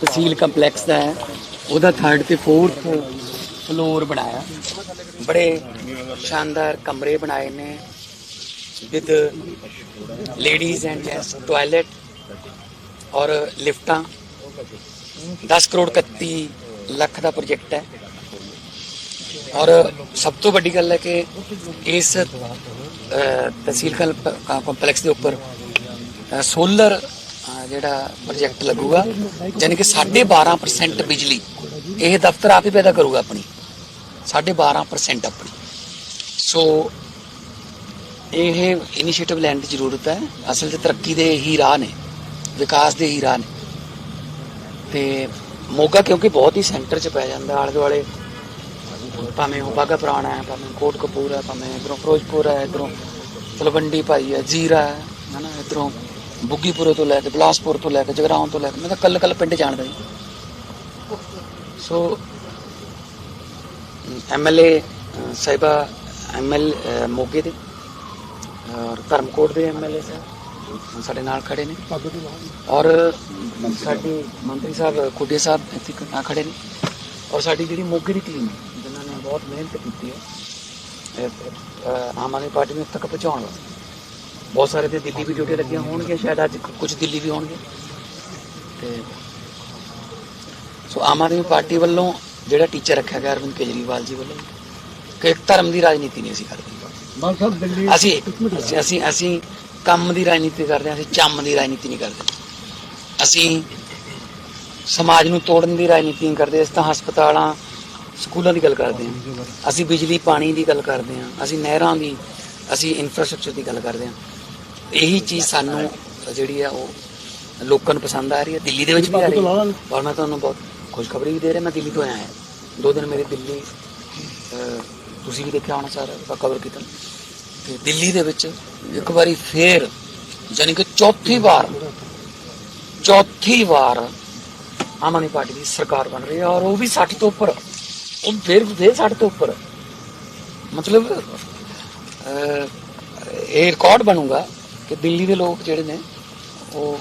ਤਹਿਸੀਲ complex ਦਾ ਹੈ। ਉਹਦਾ 3rd ਤੇ 4th ਫਲੋਰ ਬਣਾਇਆ। ਬੜੇ ਸ਼ਾਨਦਾਰ ਕਮਰੇ ਬਣਾਏ ਨੇ। With ladies and gents toilet ਔਰ ਲਿਫਟਾਂ। 10 ਕਰੋੜ 31 ਲੱਖ ਦਾ ਪ੍ਰੋਜੈਕਟ ਹੈ। ਔਰ ਸਭ ਤੋਂ ਵੱਡੀ ਗੱਲ ਹੈ ਕਿ ਇਸ ਤਹਿਸੀਲ ਕੰਪਲੈਕਸ ਦੇ ਉੱਪਰ ਸੋਲਰ ਜਿਹੜਾ ਪ੍ਰੋਜੈਕਟ ਲੱਗੂਗਾ ਯਾਨੀ ਕਿ 12.5% ਬਿਜਲੀ, ਇਹ ਦਫ਼ਤਰ ਆਪ ਹੀ ਪੈਦਾ ਕਰੂਗਾ ਆਪਣੀ। 12.5% ਆਪਣੀ। ਸੋ ਇਹ ਇਨੀਸ਼ੀਏਟਿਵ ਲੈਣ ਦੀ ਜ਼ਰੂਰਤ ਹੈ। ਅਸਲ 'ਚ ਤਰੱਕੀ ਦੇ ਹੀ ਰਾਹ ਨੇ, ਵਿਕਾਸ ਦੇ ਹੀ ਰਾਹ ਨੇ। ਤੇ ਮੋਗਾ ਕਿਉਂਕਿ ਬਹੁਤ ਹੀ ਸੈਂਟਰ 'ਚ ਪੈ ਜਾਂਦਾ ਆਲੇ ਦੁਆਲੇ ਭਾਵੇਂ ਉਹ ਬਾਗਾ ਪੁਰਾਣਾ ਹੈ, ਭਾਵੇਂ ਕੋਟ ਕਪੂਰ ਹੈ, ਭਾਵੇਂ ਇਧਰੋਂ ਫਿਰੋਜ਼ਪੁਰ ਹੈ, ਇਧਰੋਂ ਤਲਵੰਡੀ ਭਾਈ ਹੈ, ਜੀਰਾ ਹੈ ਨਾ ਇਧਰੋਂ ਬੁੱਗੀਪੁਰੇ ਤੋਂ ਲੈ ਕੇ ਬਲਾਸਪੁਰ ਤੋਂ ਲੈ ਕੇ ਜਗਰਾਉਂ ਤੋਂ ਲੈ ਕੇ, ਮੈਂ ਤਾਂ ਕੱਲ ਕੱਲ ਪਿੰਡ ਜਾਣਦਾ ਜੀ। ਸੋ ਐਮਐਲਏ ਸਾਹਿਬਾ ਐਮਐਲ ਮੋਗੇ ਦੇ, ਔਰ ਧਰਮਕੋਟ ਦੇ ਐਮਐਲਏ ਸਾਹਿਬ ਸਾਡੇ ਨਾਲ ਖੜੇ ਨੇ। ਔਰ ਸਾਡੀ ਮੰਤਰੀ ਸਾਹਿਬ ਖੁੱਡੇ ਸਾਹਿਬ ਇੱਥੇ ਕ- ਆ ਖੜੇ ਨੇ। ਔਰ ਸਾਡੀ ਜਿਹੜੀ ਮੋਗੇ ਦੀ ਟੀਮ ਹੈ, ਜਿਨ੍ਹਾਂ ਨੇ ਬਹੁਤ ਮਿਹਨਤ ਕੀਤੀ ਹੈ ਆਮ ਆਦਮੀ ਪਾਰਟੀ ਨੂੰ ਇੱਥੇ ਤੱਕ ਪਹੁੰਚਾਉਣ ਵਾਸਤੇ। ਬਹੁਤ ਸਾਰੇ ਤੇ ਦਿੱਲੀ ਵੀ ਡਿਊਟੀ ਲੱਗੀਆਂ ਹੋਣਗੀਆਂ ਸ਼ਾਇਦ ਅੱਜ ਕੁਝ ਦਿੱਲੀ ਵੀ ਹੋਣਗੇ। ਤੇ ਸੋ ਆਮ ਆਦਮੀ ਪਾਰਟੀ ਵੱਲੋਂ ਜਿਹੜਾ ਟੀਚਰ ਰੱਖਿਆ ਗਿਆ ਅਰਵਿੰਦ ਕੇਜਰੀਵਾਲ ਜੀ ਵੱਲੋਂ ਕਿ ਇੱਕ ਧਰਮ ਦੀ ਰਾਜਨੀਤੀ ਨਹੀਂ ਅਸੀਂ ਕਰਦੇ। ਮਾਨ ਸਾਹਿਬ ਦਿੱਲੀ ਅਸੀਂ ਅਸੀਂ- ਅਸੀਂ ਅਸੀਂ ਕੰਮ ਦੀ ਰਾਜਨੀਤੀ ਕਰਦੇ ਹਾਂ ਅਸੀਂ ਚੰਮ ਦੀ ਰਾਜਨੀਤੀ ਨਹੀਂ ਕਰਦੇ। ਅਸੀਂ ਸਮਾਜ ਨੂੰ ਤੋੜਨ ਦੀ ਰਾਜਨੀਤੀ ਨਹੀਂ ਕਰਦੇ ਅਸੀਂ ਤਾਂ ਹਸਪਤਾਲਾਂ ਸਕੂਲਾਂ ਦੀ ਗੱਲ ਕਰਦੇ ਹਾਂ। ਅਸੀਂ ਬਿਜਲੀ ਪਾਣੀ ਦੀ ਗੱਲ ਕਰਦੇ ਹਾਂ ਅਸੀਂ ਨਹਿਰਾਂ ਦੀ ਅਸੀਂ ਇਨਫਰਾਸਟ੍ਰਕਚਰ ਦੀ ਗੱਲ ਕਰਦੇ ਹਾਂ। ਇਹੀ ਚੀਜ਼ ਸਾਨੂੰ ਜਿਹੜੀ ਆ ਉਹ ਲੋਕਾਂ ਨੂੰ ਪਸੰਦ ਆ ਰਹੀ ਹੈ। ਦਿੱਲੀ ਦੇ ਵਿੱਚ ਵੀ ਆ ਰਹੀ ਹੈ। ਔਰ ਮੈਂ ਤੁਹਾਨੂੰ ਬਹੁਤ ਖੁਸ਼ਖਬਰੀ ਵੀ ਦੇ ਰਿਹਾ ਮੈਂ ਦਿੱਲੀ ਤੋਂ ਆਇਆ ਹਾਂ। ਦੋ ਦਿਨ ਮੇਰੇ ਦਿੱਲੀ ਤੁਸੀਂ ਵੀ ਦੇਖਿਆ ਹੋਣਾ ਸਾਰਾ ਕਵਰ ਕੀਤਾ। ਤੇ ਦਿੱਲੀ ਦੇ ਵਿੱਚ ਇੱਕ ਵਾਰੀ ਫੇਰ ਯਾਨੀ ਕਿ ਚੌਥੀ ਵਾਰ ਚੌਥੀ ਵਾਰ ਆਮ ਆਦਮੀ ਪਾਰਟੀ ਦੀ ਸਰਕਾਰ ਬਣ ਰਹੀ ਹੈ ਔਰ ਉਹ ਵੀ 60 ਤੋਂ ਉੱਪਰ। ਉਹ ਫੇਰ ਫੇਰ 60 ਤੋਂ ਉੱਪਰ। ਮਤਲਬ ਇਹ ਰਿਕਾਰਡ ਬਣੂਗਾ ਕਿ ਦਿੱਲੀ ਦੇ ਲੋਕ ਜਿਹੜੇ ਨੇ, ਉਹ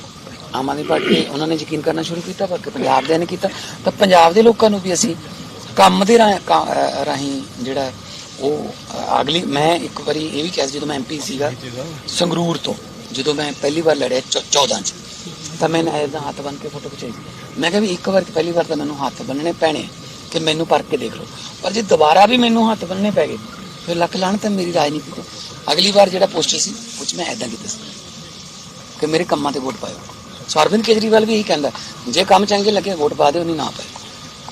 ਆਮ ਆਦਮੀ ਪਾਰਟੀ ਉਹਨਾਂ ਨੇ ਯਕੀਨ ਕਰਨਾ ਸ਼ੁਰੂ ਕੀਤਾ, ਪਰ ਕਿ ਪੰਜਾਬ ਦੇ ਨੇ ਕੀਤਾ। ਤਾਂ ਪੰਜਾਬ ਦੇ ਲੋਕਾਂ ਨੂੰ ਵੀ ਅਸੀਂ ਕੰਮ ਦੇ ਰਾਹੀਂ ਜਿਹੜਾ ਉਹ ਅਗਲੀ, ਮੈਂ ਇੱਕ ਵਾਰੀ ਇਹ ਵੀ ਕਿਹਾ ਸੀ ਜਦੋਂ ਮੈਂ ਐਮਪੀ ਸੀਗਾ ਸੰਗਰੂਰ ਤੋਂ, ਜਦੋਂ ਮੈਂ ਪਹਿਲੀ ਵਾਰ ਲੜਿਆ 14 ਚ, ਤਾਂ ਮੈਂ ਐਦਾਂ ਹੱਥ ਬੰਨ ਕੇ ਫੋਟੋ ਖਿਚਾਈ। ਮੈਂ ਕਿਹਾ ਵੀ ਇੱਕ ਵਾਰ ਪਹਿਲੀ ਵਾਰ ਤਾਂ ਮੈਨੂੰ ਹੱਥ ਬੰਨਣੇ ਪੈਣੇ ਕਿ ਮੈਨੂੰ ਪਰ ਕੇ ਦੇਖ ਲਓ। ਪਰ ਜੇ ਦੁਬਾਰਾ ਵੀ ਮੈਨੂੰ ਹੱਥ ਬੰਨਣੇ ਪੈ ਗਏ ਫਿਰ ਲੱਖ ਲਾਣ ਤਾਂ ਮੇਰੀ ਰਾਜਨੀਤੀ ਤੋਂ ਅਗਲੀ ਵਾਰ ਜਿਹੜਾ ਪੋਸਟਰ ਸੀ ਉਹ 'ਚ ਮੈਂ ਐਦਾਂ ਕੀਤਾ ਸੀ ਕਿ ਮੇਰੇ ਕੰਮਾਂ ਤੇ ਵੋਟ ਪਾਇਓ। ਸੋ ਅਰਵਿੰਦ ਕੇਜਰੀਵਾਲ ਵੀ ਇਹੀ ਕਹਿੰਦਾ ਜੇ ਕੰਮ ਚੰਗੇ ਲੱਗੇ ਵੋਟ ਪਾ ਦਿਓ ਨਹੀਂ ਨਾ ਪਾਇਓ।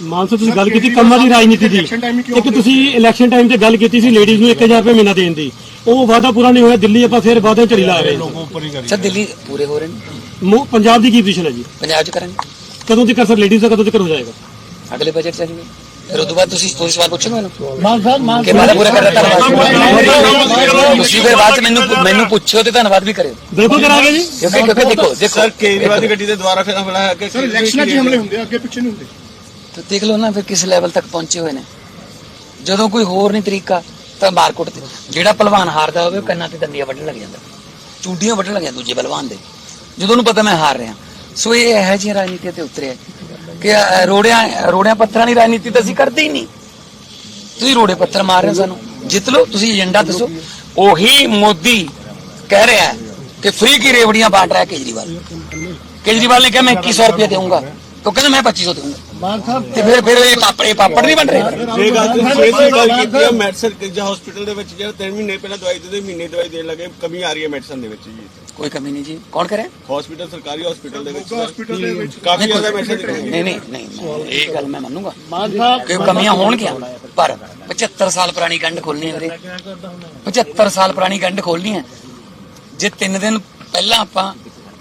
ਮਾਨ ਸਾਹਿਬ ਤੁਸੀਂ ਗੱਲ ਕੀਤੀ ਕੰਮਾਂ ਦੀ ਰਾਜਨੀਤੀ ਦੀ। ਇੱਕ ਤੁਸੀਂ ਇਲੈਕਸ਼ਨ ਟਾਈਮ ਤੇ ਗੱਲ ਕੀਤੀ ਸੀ ਲੇਡੀਜ਼ ਨੂੰ 1000 ਰੁਪਏ ਮਹੀਨਾ ਦੇਣ ਦੀ। ਉਹ ਵਾਅਦਾ ਪੂਰਾ ਨਹੀਂ ਹੋਇਆ ਦਿੱਲੀ ਆਪਾਂ ਫਿਰ ਵਾਅਦੇ ਝੜੀ ਲਾ ਰਹੇ ਹਾਂ। ਅੱਛਾ ਦਿੱਲੀ ਪੂਰੇ ਹੋ ਰਹੇ ਨੇ। ਮੋ- ਪੰਜਾਬ ਦੀ ਕੀ ਪੋਜੀਸ਼ਨ ਹੈ ਜੀ? ਪੰਜਾਬ 'ਚ ਕਰਾਂਗੇ। ਕਦੋਂ ਤੱਕ ਸਰ ਲੇਡੀਜ਼ ਦਾ ਕਦੋਂ ਤੱਕ ਹੋ ਜਾਏਗਾ? ਅਗਲੇ ਬਜਟ 'ਚ ਆਜੂਗੇ ਫਿਰ ਉਦੋਂ ਬਾਅਦ ਤੁਸੀਂ ਤੁਸੀਂ ਸਵਾਲ ਪੁੱਛੋਗੇ ਮੈਨੂੰ ਮਾਨ ਸਾਹਿਬ ਮਾਨ ਕਿ ਮੈਂ ਤਾਂ ਪੂਰਾ ਕਰਦਾ ਧੰਨਵਾਦ ਤੁਸੀਂ ਫਿਰ ਬਾਅਦ ਮੈਨੂੰ ਮੈਨੂੰ ਪੁੱਛਿਓ ਤੇ ਧੰਨਵਾਦ ਵੀ ਕਰਿਓ ਬਿਲਕੁਲ ਕਰਾਂਗੇ ਜੀ ਕਿਉਂਕਿ ਕਿਉਂਕਿ ਦੇਖੋ ਦੇਖੋ ਸਰ ਕੇਜਰੀਵਾਲ ਦੀ ਗੱਡੀ ਦੇ ਦੁਆਰਾ ਫਿਰ ਹਮਲਾ ਹੈ ਕਿ ਸਰ ਇਲੈਕਸ਼ਨਾਂ 'ਚ ਹੀ ਹਮਲੇ ਹੁੰਦੇ ਆ ਅੱਗੇ ਪਿੱਛੇ ਨਹੀਂ ਹੁੰਦੇ ਤੇ ਦੇਖ ਲਓ ਨਾ ਫਿਰ ਕਿਸ ਲੈਵਲ ਤੱਕ ਪਹੁੰਚੇ ਹੋਏ ਨੇ ਜਦੋਂ ਕੋਈ ਹੋਰ ਨਹੀਂ ਤਰੀਕਾ ਤਾਂ ਮਾਰਕੁੱਟ ਤੇ ਜਿਹੜਾ ਪਹਿਲਵਾਨ ਹਾਰਦਾ ਹੋਵੇ ਉਹ ਕੰਨਾਂ ਤੇ ਦੰਦੀਆਂ ਵੱਢਣ ਲੱਗ ਜਾਂਦਾ ਚੂੰਡੀਆਂ ਵੱਢਣ ਲੱਗ ਜਾਂਦਾ ਦੂਜੇ ਪਹਿਲਵਾਨ ਦੇ ਜਦੋਂ ਉਹਨੂੰ ਪਤਾ ਮੈਂ ਹਾਰ ਰਿਹਾ ਸੋ ਇਹ ਇਹੋ ਜਿਹੀ ਰਾਜਨੀਤੀ ਤੇ ਉਤਰਿਆ ਕਿ ਰੋੜਿਆਂ ਰੋੜਿਆਂ ਪੱਥਰਾਂ ਦੀ ਰਾਜਨੀਤੀ ਤਾਂ ਅਸੀਂ ਕਰਦੇ ਹੀ ਨਹੀਂ। ਤੁਸੀਂ ਰੋੜੇ ਪੱਥਰ ਮਾਰ ਰਹੇ ਹੋ ਸਾਨੂੰ। ਜਿੱਤ ਲਓ, ਤੁਸੀਂ ਏਜੰਡਾ ਦੱਸੋ। ਉਹੀ ਮੋਦੀ ਕਹਿ ਰਿਹਾ ਕਿ ਫ੍ਰੀ ਕੀ ਰੇਵੜੀਆਂ ਬਾਂਟ ਰਿਹਾ ਕੇਜਰੀਵਾਲ। ਕੇਜਰੀਵਾਲ ਨੇ ਕਿਹਾ, ਮੈਂ 2100 ਰੁਪਏ ਦੇਵਾਂਗਾ ਉਹ ਕਹਿੰਦਾ, ਮੈਂ 2500 ਦੇਵਾਂਗਾ ਮਾਨ ਸਾਹਿਬ ਤੇ ਫਿਰ ਫਿਰ ਇਹ ਪਾਪੜ ਇਹ ਪਾਪੜ ਨਹੀਂ ਬਣ ਰਹੇ? ਜੇ ਗੱਲ ਤੁਸੀਂ ਸਿਹਤ ਦੀ ਗੱਲ ਕੀਤੀ ਹੈ ਮੈਡੀਸਨ ਕਿਜਾ ਹਸਪੀਟਲ ਦੇ ਵਿੱਚ ਜਿਹੜਾ 3 ਮਹੀਨੇ ਪਹਿਲਾਂ ਦਵਾਈ ਦਿੰਦੇ ਮਹੀਨੇ ਦਵਾਈ ਦੇਣ ਲੱਗੇ ਕਮੀ ਆ ਰਹੀ ਹੈ ਮੈਡੀਸਨ ਦੇ ਵਿੱਚ ਜੀ। ਕੋਈ ਕਮੀ ਨਹੀਂ ਜੀ। ਕੌਣ ਕਰੇ ਹਸਪੀਟਲ ਸਰਕਾਰੀ ਹਸਪੀਟਲ ਦੇ ਵਿੱਚ ਹਸਪੀਟਲ ਦੇ ਵਿੱਚ। ਕਾਫੀ ਜ਼ਿਆਦਾ ਮੈਡੀਸਨ। ਨਹੀਂ ਨਹੀਂ ਨਹੀਂ ਇਹ ਗੱਲ ਮੈਂ ਮੰਨੂਗਾ। ਮਾਨ ਸਾਹਿਬ ਕਿ ਕਮੀਆਂ ਹੋਣਗੀਆਂ ਪਰ 75 ਸਾਲ ਪੁਰਾਣੀ ਗੰਢ ਖੋਲਣੀ ਹੈ ਵੀਰੇ। 75 ਸਾਲ ਪੁਰਾਣੀ ਗੰਢ ਖੋਲਣੀ ਹੈ। ਜੇ 3 ਦਿਨ ਪਹਿਲਾਂ ਆਪਾਂ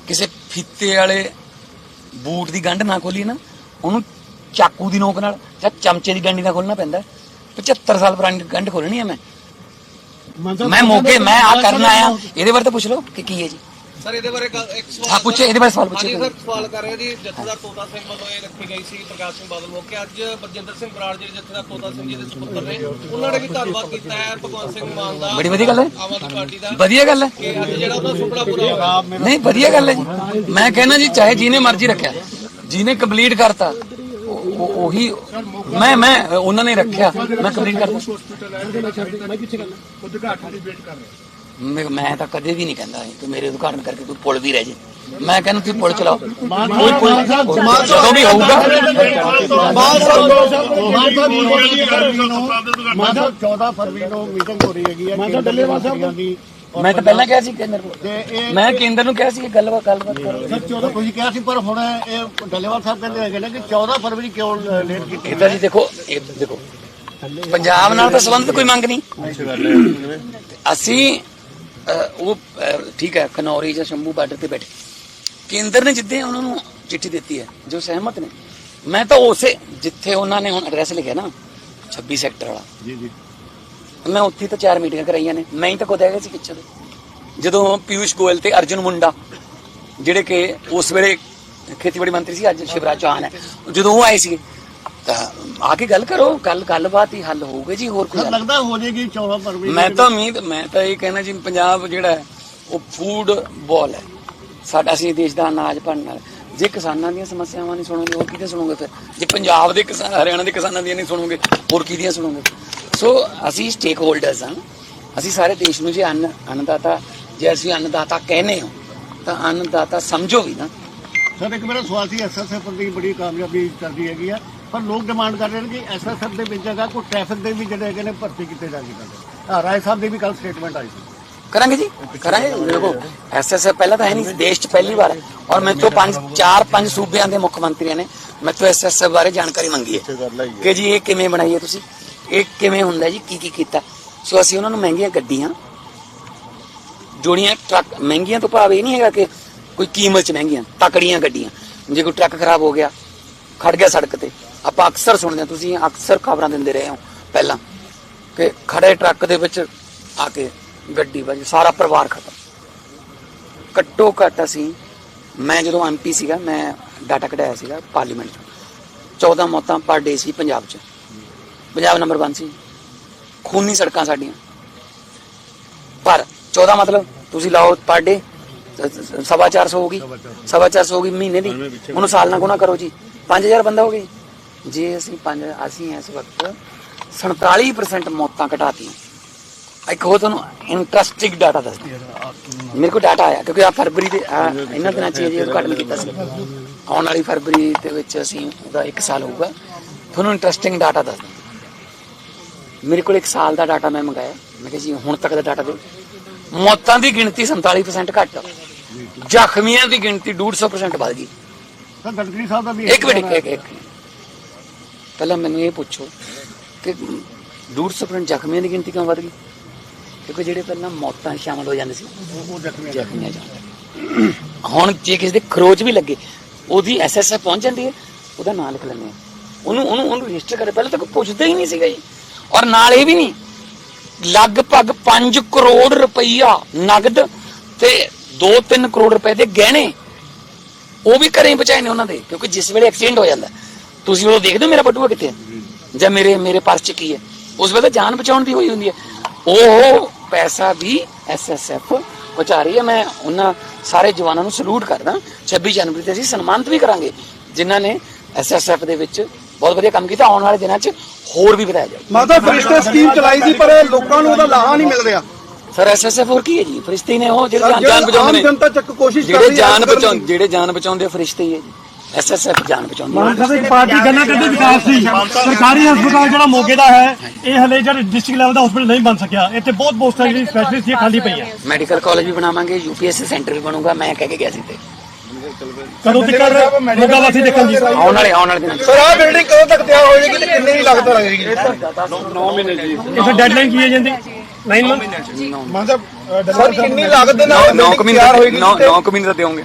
ਕਿਸੇ ਫੀਤੇ ਵਾਲੇ ਬੂਟ ਦੀ ਗੰਢ ਨਾ ਖੋਲੀ ਨਾ ਉਹਨੂੰ ਚਾਕੂ ਦੀ ਨੋਕ ਨਾਲ ਜਾਂ ਚਮਚੇ ਦੀ ਗੰਢੀ ਨਾਲ ਖੋਲਣਾ ਪੈਂਦਾ। 75 ਸਾਲ ਪੁਰਾਣੀ ਗੰਢ ਖੋਲਣੀ ਹੈ ਮੈਂ। ਮੈਂ ਮੋਗੇ ਮੈਂ ਆ ਕਰਨ ਆਇਆ। ਇਹਦੇ ਬਾਰੇ ਤਾਂ ਪੁੱਛ ਲਓ ਕਿ ਕੀ ਹੈ ਜੀ। ਸਰ ਇਹਦੇ ਬਾਰੇ ਗੱਲ- ਇੱਕ ਸਵਾਲ ਹਾਂ ਪੁੱਛੇ ਇਹਦੇ ਬਾਰੇ ਸਵਾਲ ਪੁੱਛੇ ਸਰ ਸਵਾਲ ਕਰ ਰਿਹਾ ਜੀ ਜਥੇਦਾਰ ਤੋਤਾ ਸਿੰਘ ਵੱਲੋਂ ਇਹ ਰੱਖੀ ਗਈ ਸੀ ਪ੍ਰਕਾਸ਼ ਸਿੰਘ ਬਾਦਲ ਮੌਕੇ। ਅੱਜ ਬਰਜਿੰਦਰ ਸਿੰਘ ਬਰਾੜ ਜਿਹੜੇ ਜਥੇਦਾਰ ਤੋਤਾ ਸਿੰਘ ਜੀ ਦੇ ਸੁਪੁੱਤਰ ਨੇ ਉਹਨਾਂ ਨੇ ਵੀ ਧੰਨਵਾਦ ਕੀਤਾ ਹੈ ਭਗਵੰਤ ਸਿੰਘ ਮਾਨ ਦਾ ਬੜੀ ਵਧੀਆ ਗੱਲ ਹੈ। ਆਮ ਆਦਮੀ ਪਾਰਟੀ ਦਾ। ਵਧੀਆ ਗੱਲ ਹੈ। ਕਿ ਅੱਜ ਜਿਹੜਾ ਉਹਦਾ ਸੁਪਨਾ ਪੂਰਾ ਨਹੀਂ ਵਧੀਆ ਗੱਲ ਹੈ ਜੀ। ਮੈਂ ਕਹਿੰਦਾ ਜੀ ਚਾਹੇ ਜਿਹਨੇ ਮਰਜ਼ੀ ਰੱਖਿਆ ਜਿਹਨੇ ਕੰਪਲੀਟ ਕਰਤਾ ਉਹ- ਮੈਂ ਮੈਂ ਉਹਨਾਂ ਨੇ ਰੱਖਿਆ ਮੈਂ ਕੰਪਲੀਟ ਕਰਤਾ ਹਸਪੀਟਲ ਹੈ ਉਦਘਾਟਨ ਦੀ ਵੇਟ ਕਰ ਰਹੇ ਮੈਂ ਮੈਂ ਤਾਂ ਕਦੇ ਵੀ ਨਹੀਂ ਕਹਿੰਦਾ ਕਿ ਮੇਰੇ ਉਦਘਾਟਨ ਕਰਕੇ ਕੋਈ ਪੁਲ ਵੀ ਰਹਿ ਜੇ ਮੈਂ ਕਹਿੰਦਾ ਤੁਸੀਂ ਪੁਲ ਚਲਾਓ ਕੋਈ ਪੁਲ ਜਦੋਂ ਵੀ ਹੋਊਗਾ ਮਾਤਾ 14 ਫਰਵਰੀ ਨੂੰ ਮੀਟਿੰਗ ਹੋ ਰਹੀ ਹੈਗੀ ਹੈ ਕੇਂਦਰ ਦੇ ਮੰਤਰੀਆਂ ਦੀ ਮੈਂ ਤਾਂ ਪਹਿਲਾਂ ਕਿਹਾ ਸੀ ਕੇਂਦਰ ਨੂੰ। ਮੈਂ ਕੇਂਦਰ ਨੂੰ ਕਿਹਾ ਸੀ ਕਿ ਗੱਲਬਾਤ ਗੱਲਬਾਤ ਕਰੋ। ਸਰ 14 ਤੁਸੀਂ ਕਿਹਾ ਸੀ ਪਰ ਹੁਣ ਇਹ ਡੱਲੇਵਾਲ ਸਾਹਿਬ ਕਹਿੰਦੇ ਹੈਗੇ ਨੇ ਕਿ 14 ਫਰਵਰੀ ਕਿਉਂ ਲੇਟ ਕੀਤੀ ਇਦਾਂ ਜੀ ਦੇਖੋ ਇਹ ਦੇਖੋ ਪੰਜਾਬ ਨਾਲ ਤਾਂ ਸੰਬੰਧ ਕੋਈ ਮੰਗ ਨਹੀਂ। ਅਸੀਂ ਉਹ ਠੀਕ ਹੈ ਕਨੌਰੀ ਜਾਂ ਸ਼ੰਭੂ ਬਾਰਡਰ ਤੇ ਬੈਠੇ। ਕੇਂਦਰ ਨੇ ਜਿੱਦੇ ਉਹਨਾਂ ਨੂੰ ਚਿੱਠੀ ਦਿੱਤੀ ਹੈ ਜੋ ਸਹਿਮਤ ਨੇ। ਮੈਂ ਤਾਂ ਉਸੇ ਜਿੱਥੇ ਉਹਨਾਂ ਨੇ ਹੁਣ ਐਡਰੈਸ ਲਿਖਿਆ ਨਾ 26 ਸੈਕਟਰ ਵਾਲਾ। ਜੀ ਜੀ। ਮੈਂ ਉੱਥੇ ਤਾਂ ਚਾਰ ਮੀਟਿੰਗਾਂ ਕਰਾਈਆਂ ਨੇ ਮੈਂ ਹੀ ਤਾਂ ਖੁਦ ਹੈਗਾ ਸੀ ਪਿੱਛੇ ਜਦੋਂ ਪਿਊਸ਼ ਗੋਇਲ ਤੇ ਅਰਜੁਨ ਮੁੰਡਾ ਜਿਹੜੇ ਕਿ ਉਸ ਵੇਲੇ ਖੇਤੀਬਾੜੀ ਮੰਤਰੀ ਸੀ ਅੱਜ ਸ਼ਿਵਰਾਜ ਚੌਹਾਨ ਹੈ ਜਦੋਂ ਉਹ ਆਏ ਸੀ ਤਾਂ ਆ ਕੇ ਗੱਲ ਕਰੋ ਗੱਲ ਗੱਲਬਾਤ ਹੀ ਹੱਲ ਹੋਊਗੀ ਜੀ ਹੋਰ ਕੋਈ ਲੱਗਦਾ ਹੋ ਜਾਏਗੀ 14 ਫਰਵਰੀ ਮੈਂ ਤਾਂ ਉਮੀਦ ਮੈਂ ਤਾਂ ਇਹ ਕਹਿਣਾ ਜੀ ਪੰਜਾਬ ਜਿਹੜਾ ਹੈ, ਉਹ ਫੂਡ ਬਾਲ ਹੈ। ਸਾਡਾ ਅਸੀਂ ਦੇਸ਼ ਦਾ ਅਨਾਜ ਬਣਨ ਵਾਲਾ ਜੇ ਕਿਸਾਨਾਂ ਦੀਆਂ ਸਮੱਸਿਆਵਾਂ ਨਹੀਂ ਸੁਣੋਗੇ ਹੋਰ ਕਿਹਦੇ ਸੁਣੋਗੇ ਫਿਰ? ਜੇ ਪੰਜਾਬ ਦੇ ਕਿਸਾਨ ਹਰਿਆਣਾ ਦੇ ਕਿਸਾਨਾਂ ਦੀਆਂ ਨਹੀਂ ਸੁਣੋਗੇ ਹੋਰ ਕਿਹਦੀਆਂ ਸੁਣੋਗੇ ਸੋ ਅਸੀਂ ਸਟੇਕ ਹੋਲਡਰਸ ਹਾਂ। ਅਸੀਂ ਸਾਰੇ ਦੇਸ਼ ਨੂੰ ਜੇ ਅੰਨ ਅੰਨਦਾਤਾ ਜੇ ਅਸੀਂ ਅੰਨਦਾਤਾ ਕਹਿੰਦੇ ਹਾਂ ਤਾਂ ਅੰਨਦਾਤਾ ਸਮਝੋ ਵੀ ਨਾ। ਸਰ ਇੱਕ ਮੇਰਾ ਸਵਾਲ ਸੀ ਐਸਐਸਐਫ ਦੀ ਬੜੀ ਕਾਮਯਾਬੀ ਚੱਲਦੀ ਹੈਗੀ ਆ। ਪਰ ਲੋਕ ਡਿਮਾਂਡ ਕਰ ਰਹੇ ਨੇ ਕਿ ਐਸਐਸਐਫ ਦੇ ਵਿੱਚ ਹੈਗਾ ਕੋਈ ਟ੍ਰੈਫਿਕ ਦੇ ਵੀ ਜਿਹੜੇ ਹੈਗੇ ਨੇ ਭਰਤੀ ਕੀਤੇ ਜਾਣਗੇ ਕਹਿੰਦੇ ਰਾਏ ਸਾਹਿਬ ਦੀ ਵੀ ਕੱਲ ਸਟੇਟਮੈਂਟ ਆਈ ਸੀ। ਕਰਾਂਗੇ ਜੀ? ਕਰਾਂਗੇ ਦੇਖੋ ਐਸਐਸਐਫ ਪਹਿਲਾਂ ਤਾਂ ਹੈ ਨਹੀਂ ਦੇਸ਼ 'ਚ ਪਹਿਲੀ ਵਾਰ ਹੈ। ਔਰ ਮੇਰੇ ਤੋਂ ਪੰਜ ਚਾਰ ਪੰਜ ਸੂਬਿਆਂ ਦੇ ਮੁੱਖ ਮੰਤਰੀਆਂ ਨੇ। ਮੇਰੇ ਤੋਂ ਐਸਐਸਐਫ ਬਾਰੇ ਜਾਣਕਾਰੀ ਮੰਗੀ ਹੈ। ਕਿ ਜੀ ਇਹ ਕਿਵੇਂ ਬਣਾਈ ਹੈ ਤੁਸੀਂ? ਇਹ ਕਿਵੇਂ ਹੁੰਦਾ ਜੀ? ਕੀ ਕੀ ਕੀਤਾ? ਸੋ ਅਸੀਂ ਉਹਨਾਂ ਨੂੰ ਮਹਿੰਗੀਆਂ ਗੱਡੀਆਂ, ਜੋੜੀਆਂ, ਟਰੱਕ, ਮਹਿੰਗੀਆਂ ਤੋਂ ਭਾਵ ਇਹ ਨਹੀਂ ਹੈਗਾ ਕਿ ਕੋਈ ਕੀਮਤ 'ਚ ਮਹਿੰਗੀਆਂ, ਤਕੜੀਆਂ ਗੱਡੀਆਂ। ਜੇ ਕੋਈ ਟਰੱਕ ਖਰਾਬ ਹੋ ਗਿਆ, ਖੜ ਗਿਆ ਸੜਕ ਤੇ, ਆਪਾਂ ਅਕਸਰ ਸੁਣਦੇ ਹਾਂ, ਤੁਸੀਂ ਅਕਸਰ ਖਬਰਾਂ ਦਿੰਦੇ ਰਹੇ ਹੋ ਪਹਿਲਾਂ ਕਿ ਖੜੇ ਟਰੱਕ ਦੇ ਵਿੱਚ ਆ ਕੇ ਗੱਡੀ ਵੱਜ, ਸਾਰਾ ਪਰਿਵਾਰ ਖਤਮ। ਘੱਟੋ ਘੱਟ ਅਸੀਂ, ਮੈਂ ਜਦੋਂ ਐਮਪੀ ਸੀਗਾ, ਮੈਂ ਡਾਟਾ ਕਢਾਇਆ ਸੀਗਾ ਪਾਰਲੀਮੈਂਟ 'ਚ। 14 ਮੌਤਾਂ ਪਰ ਡੇ ਸੀ ਪੰਜਾਬ 'ਚ। ਪੰਜਾਬ ਨੰਬਰ 1 ਸੀ। ਖੂਨੀ ਸੜਕਾਂ ਸਾਡੀਆਂ। ਪਰ 14 ਮਤਲਬ ਤੁਸੀਂ ਲਾਓ ਪਰ ਡੇ ਸਵਾ 400 ਹੋ ਗਈ। ਸਵਾ 400 ਹੋ ਗਈ ਮਹੀਨੇ ਦੀ। ਉਹਨੂੰ ਸਾਲ ਨਾਲ ਗੁਣਾ ਕਰੋ ਜੀ। 5000 ਬੰਦਾ ਹੋ ਗਈ ਜੇ। ਅਸੀਂ ਪੰਜ ਅਸੀਂ ਇਸ ਵਕਤ 47% ਮੌਤਾਂ ਘਟਾਤੀਆਂ। ਇੱਕ ਹੋਰ ਤੁਹਾਨੂੰ ਇੰਟਰਸਟਿੰਗ ਡਾਟਾ ਦੱਸਦਾ। ਮੇਰੇ ਕੋਲ ਡਾਟਾ ਆਇਆ ਕਿਉਂਕਿ ਆ ਫਰਵਰੀ ਦੇ ਇਹਨਾਂ ਦਿਨਾਂ ਚ ਜੀ ਉਦਘਾਟਨ ਕੀਤਾ ਸੀ। ਆਉਣ ਵਾਲੀ ਫਰਵਰੀ ਦੇ ਵਿੱਚ ਅਸੀਂ ਉਹਦਾ 1 ਸਾਲ ਹੋਊਗਾ। ਤੁਹਾਨੂੰ ਇੰਟਰਸਟਿੰਗ ਡਾਟਾ ਦੱਸਦਾ। ਮੇਰੇ ਕੋਲ 1 ਸਾਲ ਦਾ ਡਾਟਾ ਮੈਂ ਮੰਗਾਇਆ। ਮੈਂ ਕਿਹਾ ਜੀ ਹੁਣ ਤੱਕ ਦਾ ਡਾਟਾ ਦਿਓ। ਮੌਤਾਂ ਦੀ ਗਿਣਤੀ 47% ਘੱਟ। ਜ਼ਖਮੀਆਂ ਦੀ ਗਿਣਤੀ 150% ਵੱਧ ਗਈ। ਸਰ ਸਾਹਿਬ ਦਾ ਵੀ ਇੱਕ ਮਿੰਟ ਇੱਕ ਇੱਕ ਪਹਿਲਾਂ ਮੈਨੂੰ ਇਹ ਪੁੱਛੋ ਕਿ 150% ਜ਼ਖਮੀਆਂ ਦੀ ਗਿਣਤੀ ਕਿਉਂ ਵੱਧ ਗਈ? ਕਿਉਂਕਿ ਜਿਹੜੇ ਪਹਿਲਾਂ ਮੌਤਾਂ ਸ਼ਾਮਲ ਹੋ ਜਾਂਦੇ ਸੀ ਉਹ ਜ਼ਖਮੀ ਜ਼ਖਮੀਆਂ ਜਾਂਦੇ ਹੁਣ ਜੇ ਕਿਸੇ ਦੇ ਖਰੋਚ ਵੀ ਲੱਗੇ ਉਹਦੀ ਐਸਐਸਐਫ ਪਹੁੰਚ ਜਾਂਦੀ ਹੈ ਉਹਦਾ ਨਾਂ ਲਿਖ ਲੈਂਦੇ ਆ ਉਹਨੂੰ ਉਹਨੂੰ ਉਹਨੂੰ ਰਜਿਸਟਰ ਕਰੇ। ਪਹਿਲਾਂ ਤਾਂ ਕੋਈ ਪੁੱਛਦਾ ਹੀ ਨਹੀਂ ਸੀਗਾ ਜੀ। ਔਰ ਨਾਲ ਇਹ ਵੀ ਨਹੀਂ ਲਗਭਗ 5 ਕਰੋੜ ਰੁਪਈਆ ਨਗਦ ਤੇ 2-3 ਕਰੋੜ ਰੁਪਏ ਦੇ ਗਹਿਣੇ ਉਹ ਵੀ ਘਰੇ ਬਚਾਏ ਨੇ ਉਹਨਾਂ ਦੇ ਕਿਉਂਕਿ ਜਿਸ ਵੇਲੇ ਐਕਸੀਡੈਂਟ ਹੋ ਜਾਂਦਾ ਤੁਸੀਂ ਉਹ ਦੇਖਦੇ ਹੋ ਮੇਰਾ ਬਟੂਆ ਕਿੱਥੇ ਹੈ? ਜਾਂ। ਮੇਰੇ ਮੇਰੇ ਪਰਸ 'ਚ ਕੀ ਹੈ? ਉਸ ਵੇਲੇ ਤਾਂ ਜਾਨ ਬਚਾਉਣ ਦੀ ਹੋਈ ਹੁੰਦੀ ਹੈ। ਉਹ ਪੈਸਾ ਵੀ ਐਸਐਸਐਫ ਬਚਾ ਰਹੀ ਹੈ। ਮੈਂ ਉਹਨਾਂ ਸਾਰੇ ਜਵਾਨਾਂ ਨੂੰ ਸਲੂਟ ਕਰਦਾ 26 ਜਨਵਰੀ ਤੇ ਅਸੀਂ ਸਨਮਾਨਿਤ ਵੀ ਕਰਾਂਗੇ ਜਿਨ੍ਹਾਂ ਨੇ ਐਸਐਸਐਫ ਦੇ ਵਿੱਚ ਬਹੁਤ ਵਧੀਆ ਕੰਮ ਕੀਤਾ ਆਉਣ ਵਾਲੇ ਦਿਨਾਂ 'ਚ ਹੋਰ ਵੀ ਵਧਾਇਆ ਜਾਊ। ਮਾਤਾ ਫਰਿਸ਼ਤੇ ਸਕੀਮ ਚਲਾਈ ਸੀ ਪਰ ਲੋਕਾਂ ਨੂੰ ਉਹਦਾ ਲਾਹਾ ਨਹੀਂ ਮਿਲ ਰਿਹਾ। ਸਰ ਐਸਐਸਐਫ ਹੋਰ ਕੀ ਹੈ ਜੀ? ਫਰਿਸ਼ਤੇ ਨੇ ਉਹ ਜਿਹੜੇ ਜਾਨ- ਬਚਾਉਂਦੇ ਨੇ। ਜਨਤਾ ਚੱਕ ਕੋਸ਼ਿਸ਼ ਕਰ ਜਿਹੜੇ ਰਹੀ ਹੈ ਜਾਨ ਜਿਹੜੇ ਬਚਾਉਂਦੇ ਫਰਿਸ਼ਤੇ ਹੀ ਹੈ ਜੀ। ਐਸਐਸਐਫ ਜਾਨ ਬਚਾਉਂਦੀ ਹੈ ਮਾਨ ਸਾਹਿਬ ਇੱਕ ਪਾਰਟੀ ਗੱਲਾਂ ਕਰਦੇ ਵਿਕਾਸ ਦੀ ਸਰਕਾਰੀ ਹਸਪਤਾਲ ਜਿਹੜਾ ਮੋਗੇ ਦਾ ਹੈ ਇਹ ਹਲੇ ਜਿਹੜਾ ਡਿਸਟ੍ਰਿਕਟ ਲੈਵਲ ਦਾ ਹਸਪਤਾਲ ਨਹੀਂ ਬਣ ਸਕਿਆ। ਇੱਥੇ ਬਹੁਤ ਪੋਸਟਾਂ ਜਿਹੜੀ ਸਪੈਸ਼ਲਿਸਟ ਖਾਲੀ ਪਈਆਂ। ਮੈਡੀਕਲ ਕਾਲਜ ਵੀ ਬਣਾਵਾਂਗੇ ਯੂਪੀਐਸਸੀ ਸੈਂਟਰ ਵੀ ਬਣੂਗਾ ਮੈਂ ਕਹਿ ਕੇ ਗਿਆ ਸੀ ਤੇ ਕਦੋਂ ਤੱਕ ਮੋਗਾ ਵਾਸੀ ਦੇਖਣ ਦੀ ਆਉਣ ਵਾਲੇ ਆਉਣ ਵਾਲੇ ਦਿਨਾਂ ਸਰ ਆਹ ਬਿਲਡਿੰਗ ਕਦੋਂ ਤੱਕ ਤਿਆਰ ਹੋ ਜਾਏਗੀ ਤੇ ਕਿੰਨੇ ਦੀ ਲਾਗਤ ਲੱਗੇਗੀ ਇਸ ਡੈਡਲਾਈਨ ਕੀ ਹੈ ਜਾਂਦੀ 9 ਮੰਥ ਮਾਤਾ ਸਰ ਕਿੰਨੀ ਲਾਗਤ ਦੇ ਨਾਲ 9 building ਮਹੀਨੇ ਤਿਆਰ ਹੋਏਗੀ 9 9 ਮਹੀਨੇ ਦਾ ਦੇਵਾਂਗੇ